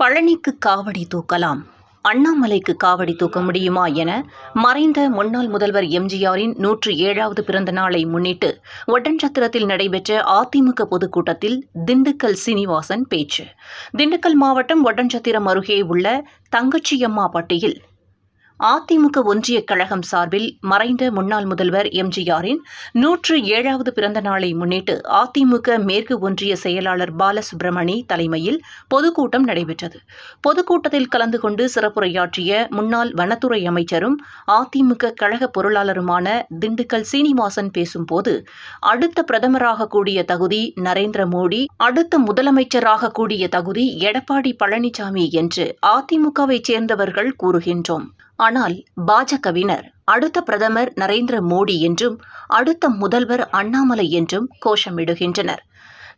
பழனிக்கு காவடி தூக்கலாம். அண்ணாமலைக்கு காவடி தூக்க முடியுமா என மறைந்த முன்னாள் முதல்வர் எம்ஜிஆரின் நூற்று ஏழாவது பிறந்த நாளை முன்னிட்டு ஒட்டன்சத்திரத்தில் நடைபெற்ற அதிமுக பொதுக்கூட்டத்தில் திண்டுக்கல் சீனிவாசன் பேச்சு. திண்டுக்கல் மாவட்டம் ஒட்டன்சத்திரம் அருகே உள்ள தங்கச்சியம்மா பட்டியில் அதிமுக ஒன்றிய கழகம் சார்பில் மறைந்த முன்னாள் முதல்வர் எம்ஜிஆரின் நூற்று ஏழாவது பிறந்த நாளை முன்னிட்டு அதிமுக மேற்கு ஒன்றிய செயலாளர் பாலசுப்ரமணி தலைமையில் பொதுக்கூட்டம் நடைபெற்றது. பொதுக்கூட்டத்தில் கலந்து கொண்டு சிறப்புரையாற்றிய முன்னாள் வனத்துறை அமைச்சரும் அதிமுக கழக பொருளாளருமான திண்டுக்கல் சீனிவாசன் பேசும்போது அடுத்த பிரதமராக கூடிய தகுதி நரேந்திர மோடி அடுத்த முதலமைச்சராக கூடிய தகுதி எடப்பாடி பழனிசாமி என்று அதிமுகவைச் சேர்ந்தவர்கள் கூறுகின்றோம். ஆனால் பாஜகவினர் அடுத்த பிரதமர் நரேந்திர மோடி என்றும் அடுத்த முதல்வர் அண்ணாமலை என்றும் கோஷமிடுகின்றனர்.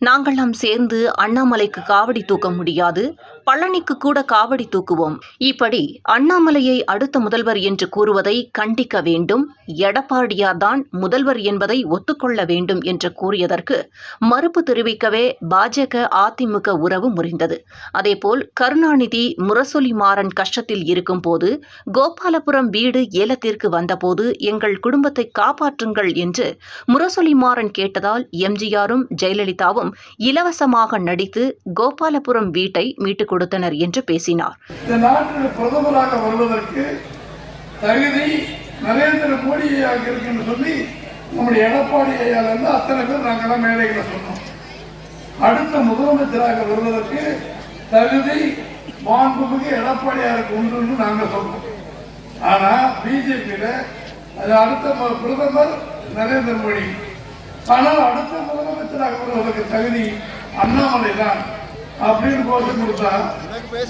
நாங்கள்லாம் சேர்ந்து அண்ணாமலைக்கு காவடி தூக்க முடியாது பழனிக்கு கூட காவடி தூக்குவோம். இப்படி அண்ணாமலையை அடுத்த முதல்வர் என்று கூறுவதை கண்டிக்க வேண்டும் எடப்பாடியார்தான் முதல்வர் என்பதை ஒத்துக்கொள்ள வேண்டும் என்று கூறியதற்கு மறுப்பு தெரிவிக்கவே பாஜக அதிமுக உறவு முறிந்தது. அதேபோல் கருணாநிதி முரசொலி மாறன் கஷ்டத்தில் இருக்கும்போது கோபாலபுரம் வீடு ஏலத்திற்கு வந்தபோது எங்கள் குடும்பத்தை காப்பாற்றுங்கள் என்று முரசொலி மாறன் கேட்டதால் எம்ஜிஆரும் ஜெயலலிதாவும் இலவசமாக நடித்து கோபாலபுரம் வீட்டை மீட்டுக் கொடுத்தனர் என்று பேசினார். இந்த நாட்டில் பிரதமராக வருவதற்கு தகுதி நரேந்திர மோடியாக இருக்குன்னு சொல்லி நம்முடைய எடப்பாடி ஐயால இருந்து அத்தனை பேர் நாங்கெல்லாம் மேடைகளை சொன்னோம். அடுத்த முதலமைச்சராக வருவதற்கு தகுதி மாண்புமிகு எடப்பாடியாருக்கு உண்டுன்னு நாங்கள் சொன்னோம். ஆனால் பிஜேபியில் அது அடுத்த பிரதமர் நரேந்திர மோடி. ஆனால் அடுத்த முதலமைச்சராக வருவதற்கு தகுதி அண்ணாமலை தான் அப்படின்னு போட்டு கொடுத்தா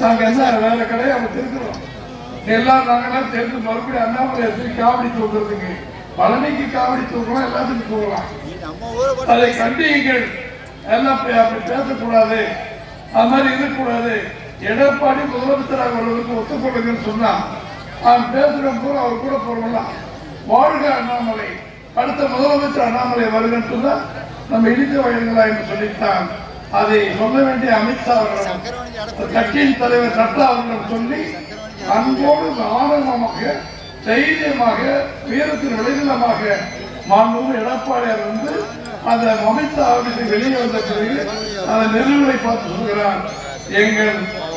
நாங்க என்ன வேற கடையை அவங்க திருக்கிறோம் எல்லாம் நாங்களாம் தெரிஞ்சு மறுபடியும் அண்ணாமலை எடுத்து காவடி தூக்குறதுக்கு பழனிக்கு காவடி தூக்கலாம் எல்லாத்துக்கும் தூக்கலாம் அதை கண்டியுங்கள். எல்லாம் அப்படி அப்படி பேசக்கூடாது. அது மாதிரி இருக்கக்கூடாது. எடப்பாடி முதலமைச்சராக வருவதற்கு ஒத்துக்கொள்ளுங்கன்னு சொன்னா நான் பேசுகிற போது அவர் கூட போகலாம் வாழ்க அண்ணாமலை. அடுத்த முதலமைச்சர் அண்ணாமலை வருகன்னு சொன்னா நம்ம இடித்த வயல்களா என்று சொல்லித்தான். அதை சொல்ல வேண்டிய அமித்ஷா அவர்களும் கட்சியின் தலைவர் நட்டா அவர்களும் சொல்லி அன்போடு ஆரம்பமாக தைரியமாக வீரத்தின் விளைநிலமாக மாண்பும் எடப்பாடியார் வந்து அந்த அமித்ஷா அவர்களுக்கு வெளியே வந்த பிறகு அந்த நிறுவனை பார்த்து சொல்கிறார். எங்கள்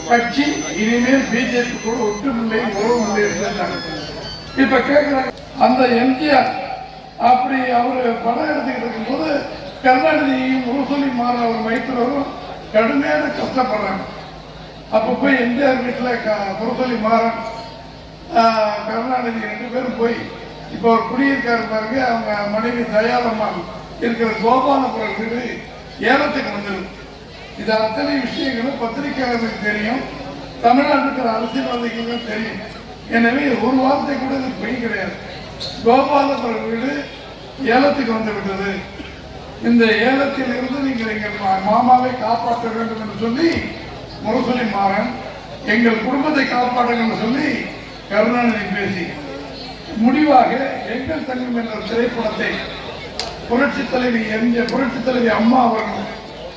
கட்சி இனிமேல் பிஜேபி கூட ஒற்றுமில்லை உறவு இல்லை இப்ப கேட்கிறாங்க அந்த எம்ஜிஆர் அப்படி அவர் படம் எடுத்துக்கிட்டு இருக்கும்போது கருணாநிதியும் முரசொலி மாற அவர் மைத்திரரும் கடுமையான கஷ்டப்படுறாங்க. அப்போ போய் எம்ஜிஆர் வீட்டில் க- முரசொலி மாறன் கருணாநிதி ரெண்டு பேரும் போய் இப்போ ஒரு குடியிருக்காரு பாருங்க அவங்க மனைவி தயாளம்மாள் இருக்கிற கோபாலபுரம் வீடு ஏலத்துக்கு வந்தது இது அத்தனை விஷயங்களும் பத்திரிகையாளருக்கு தெரியும் தமிழ்நாட்டில் இருக்கிற அரசியல்வாதிகளுக்கும் தெரியும். எனவே ஒரு வார்த்தை கூட இது பொய் கிடையாது. கோபாலபுரம் வீடு ஏலத்துக்கு வந்து விட்டது. இந்த ஏலத்தில் இருந்து நீங்கள் எங்கள் மாமாவை காப்பாற்ற வேண்டும் என்று சொல்லி முரசொலி மாறன் எங்கள் குடும்பத்தை காப்பாற்றுங்கள் என்று சொல்லி கருணாநிதி பேசி. முடிவாக எங்கள் தங்கம் என்ற திரைப்படத்தை புரட்சி தலைவி எம்ஜிஆர் புரட்சி தலைவி அம்மா அவர்கள்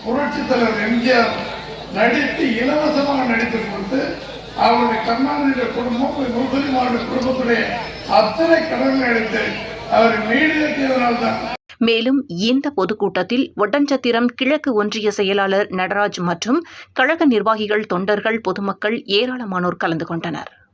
புரட்சி தலைவர் எம்ஜிஆர் நடித்து இலவசமாக நடித்து கொடுத்து அவருடைய கருணாநிதியுடைய குடும்பம் முஸ்லிமாருடைய குடும்பத்துடைய அத்தனை கடன்கள் எடுத்து அவர் மீடியத்தினால்தான் மேலும் இந்த பொதுக்கூட்டத்தில் ஒட்டஞ்சத்திரம் கிழக்கு ஒன்றிய செயலாளர் நடராஜ் மற்றும் கழக நிர்வாகிகள் தொண்டர்கள் பொதுமக்கள் ஏராளமானோர் கலந்து கொண்டனர்.